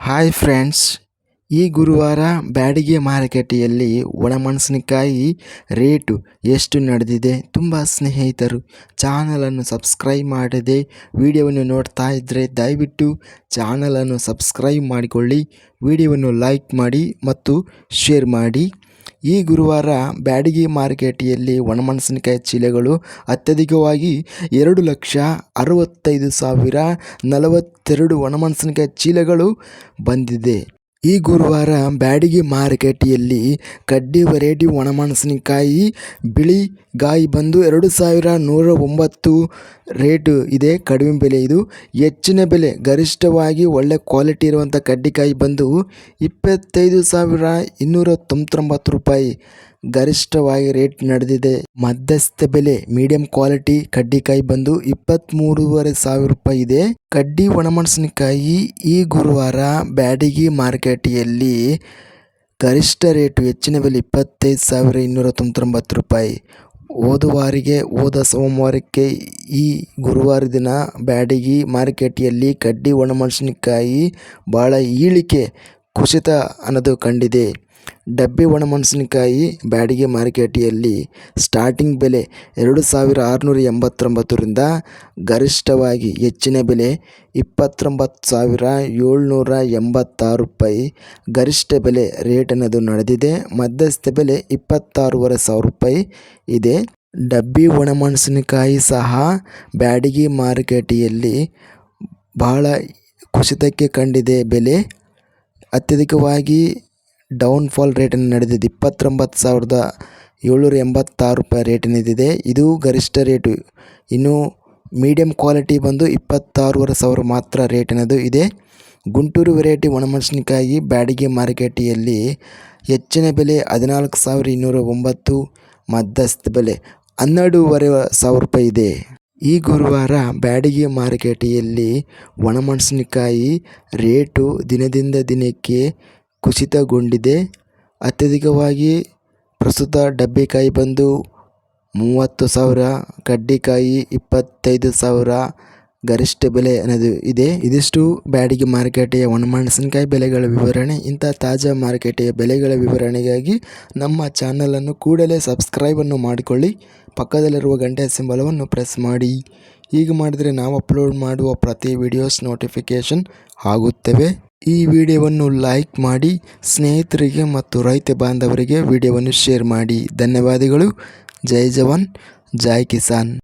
Hi friends ಈ ಗುರುವಾರ ಬ್ಯಾಡಿಗೆ ಮಾರುಕಟ್ಟೆಯಲ್ಲಿ ಒಣಮೆಣಸಿನಕಾಯಿ ರೇಟು ಎಷ್ಟು ನಡೆದಿದೆ ತುಂಬ ಸ್ನೇಹಿತರು ಚಾನಲನ್ನು ಸಬ್ಸ್ಕ್ರೈಬ್ ಮಾಡದೆ ವಿಡಿಯೋವನ್ನು ನೋಡ್ತಾ ಇದ್ದರೆ ದಯವಿಟ್ಟು ಚಾನಲನ್ನು ಸಬ್ಸ್ಕ್ರೈಬ್ ಮಾಡಿಕೊಳ್ಳಿ, ವಿಡಿಯೋವನ್ನು ಲೈಕ್ ಮಾಡಿ ಮತ್ತು ಶೇರ್ ಮಾಡಿ. ಈ ಗುರುವಾರ ಬ್ಯಾಡಗಿ ಮಾರುಕಟ್ಟೆಯಲ್ಲಿ ಒಣಮೆಣಸಿನಕಾಯಿ ಚೀಲಗಳು ಅತ್ಯಧಿಕವಾಗಿ ಎರಡು ಲಕ್ಷ ಅರವತ್ತೈದು ಸಾವಿರ ನಲವತ್ತೆರಡು ಒಣಮೆಣಸಿನಕಾಯಿ ಚೀಲಗಳು ಬಂದಿದೆ. ಈ ಗುರುವಾರ ಬ್ಯಾಡಗಿ ಮಾರುಕಟ್ಟೆಯಲ್ಲಿ ಕಡ್ಡಿ ವೆರೈಟಿ ಒಣಮೆಣಸಿನಕಾಯಿ, ಬಿಳಿ ಗಾಯಿ ಬಂದು ಎರಡು ಸಾವಿರ ನೂರ ಒಂಬತ್ತು ರೇಟು ಇದೆ. ಕಡಿಮೆ ಬೆಲೆ ಇದು. ಹೆಚ್ಚಿನ ಬೆಲೆ, ಗರಿಷ್ಠವಾಗಿ ಒಳ್ಳೆ ಕ್ವಾಲಿಟಿ ಇರುವಂಥ ಕಡ್ಡಿಕಾಯಿ ಬಂದು ಇಪ್ಪತ್ತೈದು ಸಾವಿರ ಇನ್ನೂರ ತೊಂಬತ್ತೊಂಬತ್ತು ರೂಪಾಯಿ. ಗರಿಷ್ಠವಾಗಿ ರೇಟ್ ನಡೆದಿದೆ. ಮಧ್ಯಸ್ಥ ಬೆಲೆ ಮೀಡಿಯಂ ಕ್ವಾಲಿಟಿ ಕಡ್ಡಿಕಾಯಿ ಬಂದು ಇಪ್ಪತ್ತ್ಮೂರುವರೆ ಸಾವಿರ ರೂಪಾಯಿ ಇದೆ. ಕಡ್ಡಿ ಒಣಮೆಣಸಿನಕಾಯಿ ಈ ಗುರುವಾರ ಬ್ಯಾಡಗಿ ಮಾರ್ಕೆಟಿಯಲ್ಲಿ ಗರಿಷ್ಠ ರೇಟು ಹೆಚ್ಚಿನ ಬೆಲೆ ಇಪ್ಪತ್ತೈದು ಸಾವಿರ ಇನ್ನೂರ ತೊಂಬತ್ತೊಂಬತ್ತು ರೂಪಾಯಿ. ಹೋದ ವಾರಿಗೆ, ಹೋದ ಸೋಮವಾರಕ್ಕೆ ಈ ಗುರುವಾರ ದಿನ ಬ್ಯಾಡಗಿ ಮಾರ್ಕೆಟಿಯಲ್ಲಿ ಕಡ್ಡಿ ಒಣಮೆಣಸಿನಕಾಯಿ ಭಾಳ ಇಳಿಕೆ ಕುಸಿತ ಅನ್ನೋದು ಕಂಡಿದೆ. ಡಬ್ಬಿ ಒಣಮೆಣಸಿನಕಾಯಿ ಬ್ಯಾಡಿಗೆ ಮಾರುಕಟ್ಟೆಯಲ್ಲಿ ಸ್ಟಾರ್ಟಿಂಗ್ ಬೆಲೆ ಎರಡು ಸಾವಿರ ಆರುನೂರ ಎಂಬತ್ತೊಂಬತ್ತರಿಂದ ಗರಿಷ್ಠವಾಗಿ ಹೆಚ್ಚಿನ ಬೆಲೆ ಇಪ್ಪತ್ತೊಂಬತ್ತು ಸಾವಿರ ಏಳ್ನೂರ ಎಂಬತ್ತಾರು ರೂಪಾಯಿ. ಗರಿಷ್ಠ ಬೆಲೆ ರೇಟ್ ಅನ್ನೋದು ನಡೆದಿದೆ. ಮಧ್ಯಸ್ಥ ಬೆಲೆ ಇಪ್ಪತ್ತಾರೂವರೆ ಸಾವಿರ ರೂಪಾಯಿ ಇದೆ. ಡಬ್ಬಿ ಒಣಮೆಣಸಿನಕಾಯಿ ಸಹ ಬ್ಯಾಡಿಗೆ ಮಾರುಕಟ್ಟೆಯಲ್ಲಿ ಬಹಳ ಕುಸಿತಕ್ಕೆ ಕಂಡಿದೆ. ಬೆಲೆ ಅತ್ಯಧಿಕವಾಗಿ ಡೌನ್ಫಾಲ್ ರೇಟನ್ನು ನಡೆದಿದೆ. ಇಪ್ಪತ್ತೊಂಬತ್ತು ಸಾವಿರದ ಏಳ್ನೂರ ಎಂಬತ್ತಾರು ರೂಪಾಯಿ ರೇಟಿನದಿದೆ ಇದು ಗರಿಷ್ಠ ರೇಟು ಇನ್ನು ಮೀಡಿಯಂ ಕ್ವಾಲಿಟಿ ಬಂದು ಇಪ್ಪತ್ತಾರೂವರೆ ಸಾವಿರ ಮಾತ್ರ ರೇಟಿನದು ಇದೆ. ಗುಂಟೂರು ವೆರೈಟಿ ಒಣಮೆಣಸಿನಕಾಯಿ ಬ್ಯಾಡಿಗೆ ಮಾರುಕಟ್ಟೆಯಲ್ಲಿ ಹೆಚ್ಚಿನ ಬೆಲೆ ಹದಿನಾಲ್ಕು ಸಾವಿರ ಇನ್ನೂರ ಒಂಬತ್ತು ಮಧ್ಯಸ್ಥ ಬೆಲೆ ಹನ್ನೆರಡೂವರೆ ಸಾವಿರ ರೂಪಾಯಿ ಇದೆ. ಈ ಗುರುವಾರ ಬ್ಯಾಡಗಿ ಮಾರುಕಟ್ಟೆಯಲ್ಲಿ ಒಣಮೆಣಸಿನಕಾಯಿ ರೇಟು ದಿನದಿಂದ ದಿನಕ್ಕೆ ಕುಸಿತಗೊಂಡಿದೆ. ಅತ್ಯಧಿಕವಾಗಿ ಪ್ರಸ್ತುತ ಡಬ್ಬಿಕಾಯಿ ಬಂದು ಮೂವತ್ತು ಸಾವಿರ, ಕಡ್ಡಿಕಾಯಿ ಇಪ್ಪತ್ತೈದು ಸಾವಿರ ಗರಿಷ್ಠ ಬೆಲೆ ಅನ್ನೋದು ಇದೆ. ಇದಿಷ್ಟು ಬ್ಯಾಡಗಿ ಮಾರುಕಟ್ಟೆಯ ಒಣಮೆಣಸಿನಕಾಯಿ ಬೆಲೆಗಳ ವಿವರಣೆ. ಇಂಥ ತಾಜಾ ಮಾರುಕಟ್ಟೆಯ ಬೆಲೆಗಳ ವಿವರಣೆಗಾಗಿ ನಮ್ಮ ಚಾನಲನ್ನು ಕೂಡಲೇ ಸಬ್ಸ್ಕ್ರೈಬನ್ನು ಮಾಡಿಕೊಳ್ಳಿ. ಪಕ್ಕದಲ್ಲಿರುವ ಗಂಟೆ ಸಿಂಬಲವನ್ನು ಪ್ರೆಸ್ ಮಾಡಿ. ಹೀಗೆ ಮಾಡಿದರೆ ನಾವು ಅಪ್ಲೋಡ್ ಮಾಡುವ ಪ್ರತಿ ವಿಡಿಯೋಸ್ ನೋಟಿಫಿಕೇಷನ್ ಆಗುತ್ತವೆ. ಈ ವಿಡಿಯೋವನ್ನು ಲೈಕ್ ಮಾಡಿ, ಸ್ನೇಹಿತರಿಗೆ ಮತ್ತು ರೈತ ಬಾಂಧವರಿಗೆ ವಿಡಿಯೋವನ್ನು ಶೇರ್ ಮಾಡಿ. ಧನ್ಯವಾದಗಳು. ಜೈ ಜವಾನ್, ಜೈ ಕಿಸಾನ್.